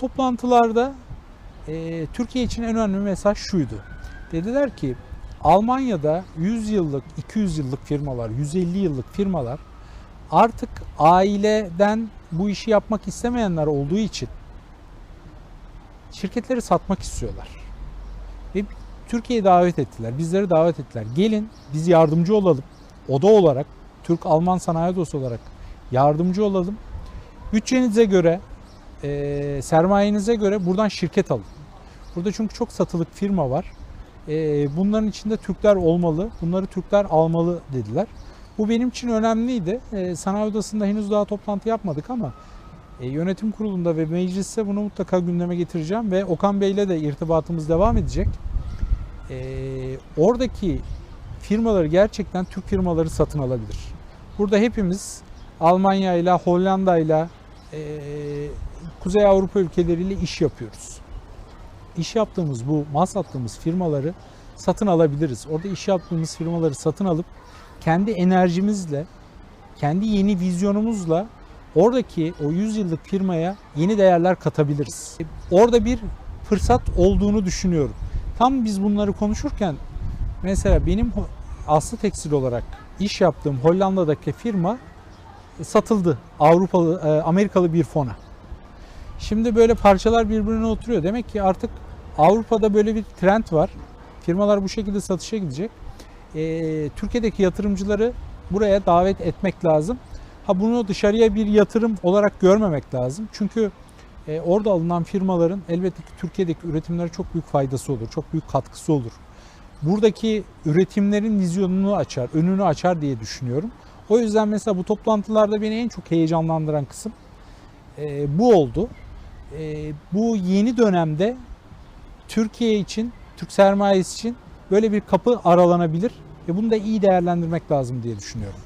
toplantılarda e, Türkiye için en önemli mesaj şuydu. Dediler ki Almanya'da 100 yıllık, 200 yıllık firmalar, 150 yıllık firmalar artık aileden bu işi yapmak istemeyenler olduğu için şirketleri satmak istiyorlar. Ve Türkiye'yi davet ettiler, bizleri davet ettiler. Gelin biz yardımcı olalım. Oda olarak, Türk-Alman Sanayi Odası olarak yardımcı olalım. Bütçenize göre, e, sermayenize göre buradan şirket alın. Burada çünkü çok satılık firma var. E, bunların içinde Türkler olmalı, bunları Türkler almalı dediler. Bu benim için önemliydi. E, sanayi odasında henüz daha toplantı yapmadık ama e, yönetim kurulunda ve mecliste bunu mutlaka gündeme getireceğim ve Okan Bey'le de irtibatımız devam edecek. E, oradaki firmaları gerçekten Türk firmaları satın alabilir. Burada hepimiz Almanya ile Hollanda ile Kuzey Avrupa ülkeleriyle iş yapıyoruz. İş yaptığımız bu mal sattığımız firmaları satın alabiliriz. Orada iş yaptığımız firmaları satın alıp kendi enerjimizle, kendi yeni vizyonumuzla oradaki o 100 yıllık firmaya yeni değerler katabiliriz. Orada bir fırsat olduğunu düşünüyorum. Tam biz bunları konuşurken mesela benim Aslı Tekstil olarak iş yaptığım Hollanda'daki firma satıldı Avrupalı, e, Amerikalı bir fona. Şimdi böyle parçalar birbirine oturuyor. Demek ki artık Avrupa'da böyle bir trend var. Firmalar bu şekilde satışa gidecek. E, Türkiye'deki yatırımcıları buraya davet etmek lazım. Ha bunu dışarıya bir yatırım olarak görmemek lazım. Çünkü e, orada alınan firmaların elbette ki Türkiye'deki üretimlere çok büyük faydası olur, çok büyük katkısı olur. Buradaki üretimlerin vizyonunu açar, önünü açar diye düşünüyorum. O yüzden mesela bu toplantılarda beni en çok heyecanlandıran kısım e, bu oldu. E, bu yeni dönemde Türkiye için, Türk sermayesi için böyle bir kapı aralanabilir ve bunu da iyi değerlendirmek lazım diye düşünüyorum.